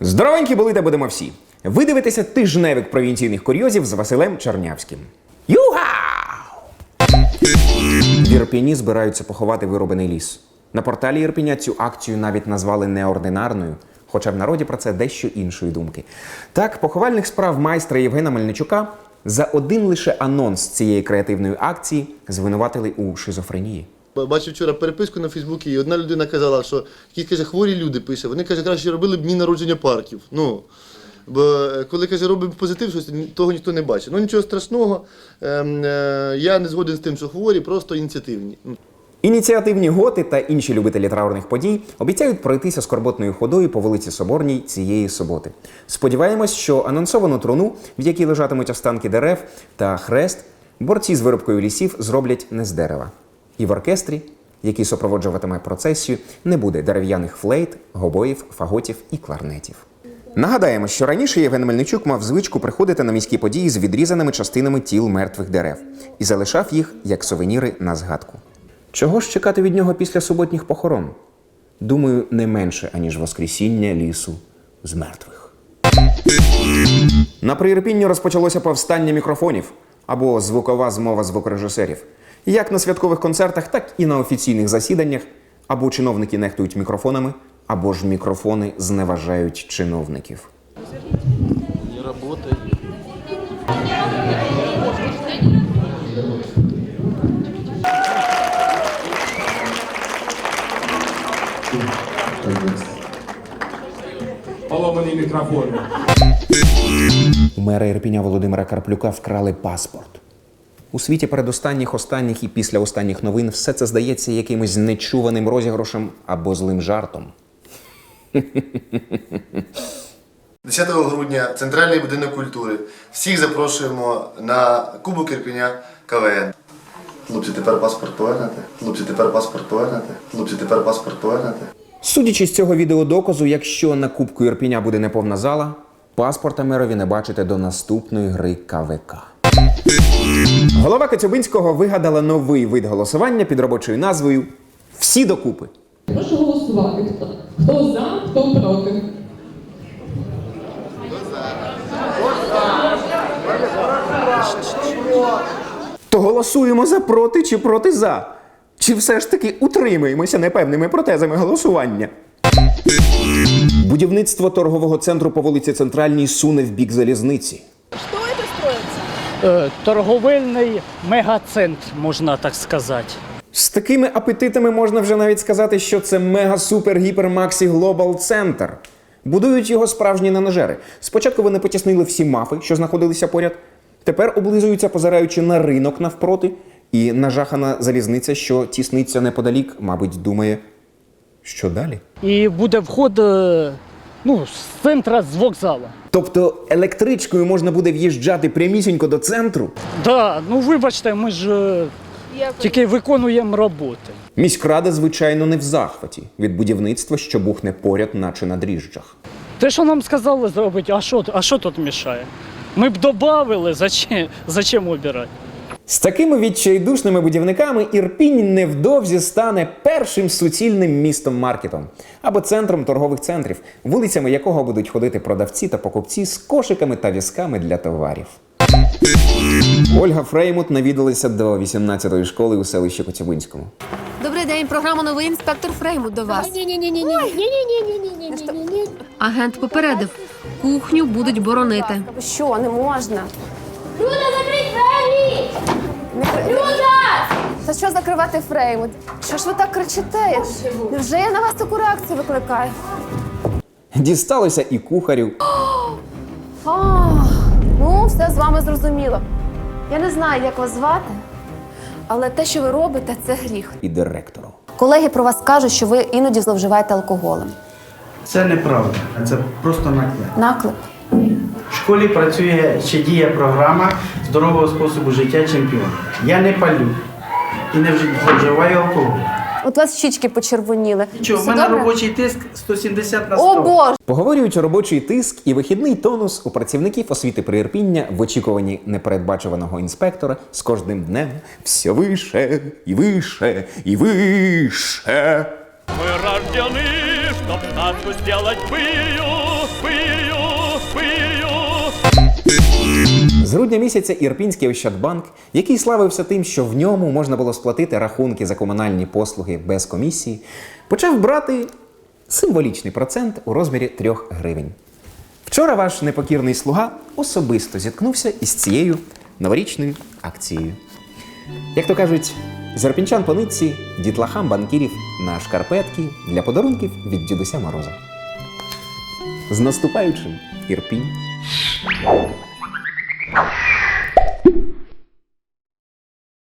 Здоровенькі були та будемо всі. Ви дивитеся тижневик провінційних курйозів з Василем Чернявським. Юга! В Ірпіні збираються поховати вироблений ліс. На порталі Ірпіня цю акцію навіть назвали неординарною, хоча в народі про це дещо іншої думки. Так, поховальних справ майстра Євгена Мельничука за один лише анонс цієї креативної акції звинуватили у шизофренії. Бачив вчора переписку на Фейсбуці, і одна людина казала, що які каже, хворі люди пише. Вони каже, краще робили б дні народження парків. Ну, бо е, коли каже, робимо позитив, щось того ніхто не бачить. Ну нічого страшного. Ем, е, я не згоден з тим, що хворі, просто ініціативні. Ініціативні готи та інші любителі траурних подій обіцяють пройтися скорботною ходою по вулиці Соборній цієї суботи. Сподіваємось, що анонсовану труну, в якій лежатимуть останки дерев та хрест, борці з виробкою лісів зроблять не з дерева. І в оркестрі, який супроводжуватиме процесію, не буде дерев'яних флейт, гобоїв, фаготів і кларнетів. Нагадаємо, що раніше Євген Мельничук мав звичку приходити на міські події з відрізаними частинами тіл мертвих дерев і залишав їх як сувеніри на згадку. Чого ж чекати від нього після суботніх похорон? Думаю, не менше, аніж воскресіння лісу з мертвих. На Приірпінні розпочалося повстання мікрофонів або звукова змова звукорежисерів. Як на святкових концертах, так і на офіційних засіданнях або чиновники нехтують мікрофонами, або ж мікрофони зневажають чиновників. не поломаний мікрофон. У мера Ірпіня Володимира Карплюка вкрали паспорт. У світі передостанніх, останніх і після останніх новин все це здається якимось нечуваним розіграшем або злим жартом. 10 грудня Центральний будинок культури. Всіх запрошуємо на Кубок Ірпеня КВН. Хлопці, тепер паспорт повернете? Хлопці, тепер паспорт повернете? Хлопці, тепер паспорт повернете? Судячи з цього відеодоказу, якщо на Кубку Ірпіня буде неповна зала, паспорта мерові не бачите до наступної гри КВК. Голова Коцюбинського вигадала новий вид голосування під робочою назвою Всі докупи. Прошу голосувати. Хто, хто за, хто проти. То голосуємо за проти чи проти за? Чи все ж таки утримуємося непевними протезами голосування? Будівництво торгового центру по вулиці Центральній суне в бік залізниці. Е, торговельний мегацентр, можна так сказати. З такими апетитами можна вже навіть сказати, що це мега супер гіпер максі глобал центр. Будують його справжні ненажери. Спочатку вони потіснили всі мафи, що знаходилися поряд. Тепер облизуються, позираючи на ринок навпроти, і нажахана залізниця, що тісниться неподалік, мабуть, думає, що далі. І буде вход е, ну, з центра з вокзалу. Тобто електричкою можна буде в'їжджати прямісінько до центру. Да, ну вибачте, ми ж е, тільки виконуємо роботи. Міськрада, звичайно, не в захваті від будівництва, що бухне поряд, наче на дріжджах. Те, що нам сказали зробити, а що, а що тут мішає? Ми б додали, зачем, зачем обирати? З такими відчайдушними будівниками Ірпінь невдовзі стане першим суцільним містом-маркетом або центром торгових центрів, вулицями якого будуть ходити продавці та покупці з кошиками та візками для товарів. Ольга Фреймут навідалася до 18-ї школи у селищі Коцюбинському. Добрий день, програма новий інспектор Фреймут до вас. Ні, ні, ні, ні, ні, ні, ні, ні, ні, ні, ні, ні. Агент попередив, кухню будуть боронити. Що, не можна? Люда, закрий двері! Не... Люда! Та що закривати фреймут? Що ж ви так кричите? Невже я на вас таку реакцію викликаю? Дісталося і кухарю, А, ну, все з вами зрозуміло. Я не знаю, як вас звати, але те, що ви робите, це гріх. і директору. Колеги про вас кажуть, що ви іноді зловживаєте алкоголем. Це неправда, а це просто наклеп. Наклеп. В школі працює ще діє програма здорового способу життя чемпіона. Я не палю і не вж- вживаю алкоголь. От у вас щічки почервоніли. Нічого, в Все мене добре? робочий тиск 170 на 100. О Боже! Поговорюють робочий тиск і вихідний тонус у працівників освіти приірпіння в очікуванні непередбачуваного інспектора з кожним днем все вище і вище і вище. Мы рождены, чтоб сказку сделать пылью, пылью, пылью. З грудня місяця Ірпінський Ощадбанк, який славився тим, що в ньому можна було сплатити рахунки за комунальні послуги без комісії, почав брати символічний процент у розмірі 3 гривень. Вчора ваш непокірний слуга особисто зіткнувся із цією новорічною акцією. Як то кажуть, з ірпінчан по нитці дітлахам банкірів на шкарпетки для подарунків від дідуся Мороза. З наступаючим Ірпінь! Oh.